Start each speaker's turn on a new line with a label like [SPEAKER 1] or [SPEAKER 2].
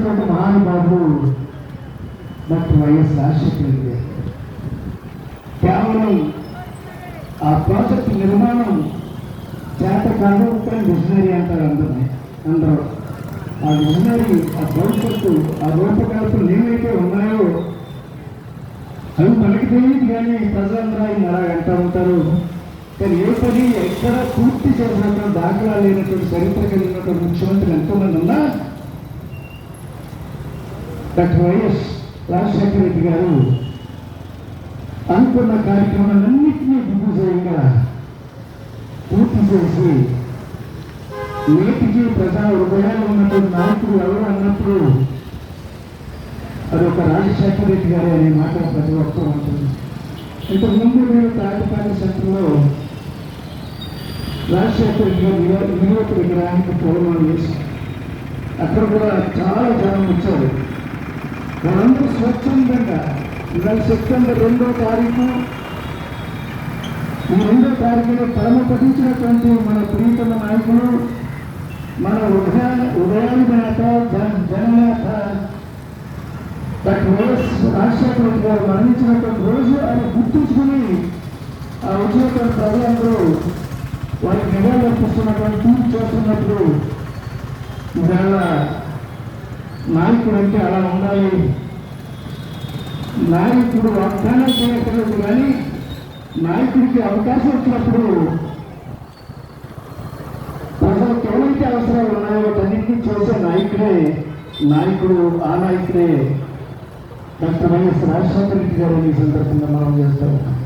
[SPEAKER 1] చేసినటువంటి మహానుభావుడు doctor YS Rajasekhara గారు. కేవలం ఆ ప్రాజెక్ట్ నిర్మాణం చేత కాదు కానీ విజనరీ అంటారు అందరినీ అందరూ. ఆ విజనరీ ఆ భవిష్యత్తు ఆ రూపకల్పన ఏవైతే ఉన్నాయో అవి మనకి తెలియదు కానీ ప్రజలందరూ ఆయన అలా అంటూ ఉంటారు. కానీ ఏ పని ఎక్కడ పూర్తి చేసినటువంటి దాఖలా లేనటువంటి చరిత్ర కలిగినటువంటి ముఖ్యమంత్రులు ఎంతోమంది ఉన్నారు. డాక్టర్ వైఎస్ రాజశేఖర రెడ్డి గారు అనుకున్న కార్యక్రమాలన్నింటినీ దిగ్విజయంగా పూర్తి చేసి నేటికి ప్రజా హృదయాలు ఉన్నటువంటి నాయకులు ఎవరు అన్నప్పుడు అది ఒక రాజశేఖర రెడ్డి గారు అనే మాట ప్రతి ఒక్కరూ ఉంటుంది ఇంతకుముందు నేను తాటిపాటి సెంటర్లో రాజశేఖర రెడ్డి గారు నివ- విగ్రహానికి పూర్వం అక్కడ కూడా చాలా జనం వచ్చారు. మనందరూ స్వచ్ఛందంగా. ఇవాళ సెప్టెంబర్ రెండో తారీఖు. ఈ రెండో తారీఖులో పరమ పఠించినటువంటి మన ప్రియతమ నాయకులు మన ఉదయ ఉదయాన్ని జన జననేత డాక్టర్ వైఎస్ రాజశేఖర రెడ్డి గారు మరణించినటువంటి రోజు ఆయన గుర్తుంచుకుని ఆ వచ్చినటువంటి ప్రజలందరూ వారికి నివాళులు అర్పిస్తున్నటువంటి చూస్తున్నప్పుడు ఇవాళ నాయకుడు అంటే అలా ఉండాలి. నాయకుడు వాగ్దానం చేయకూడదు కానీ నాయకుడికి అవకాశం వచ్చినప్పుడు ప్రజలకు ఎవరైతే అవసరాలు ఉన్నాయో వాటన్నింటినీ చేసే నాయకుడే నాయకుడు ఆ నాయకుడే డాక్టర్ వైఎస్ రాజశేఖర రెడ్డి గారు ఈ సందర్భంగా మనం చేస్తా ఉన్నాం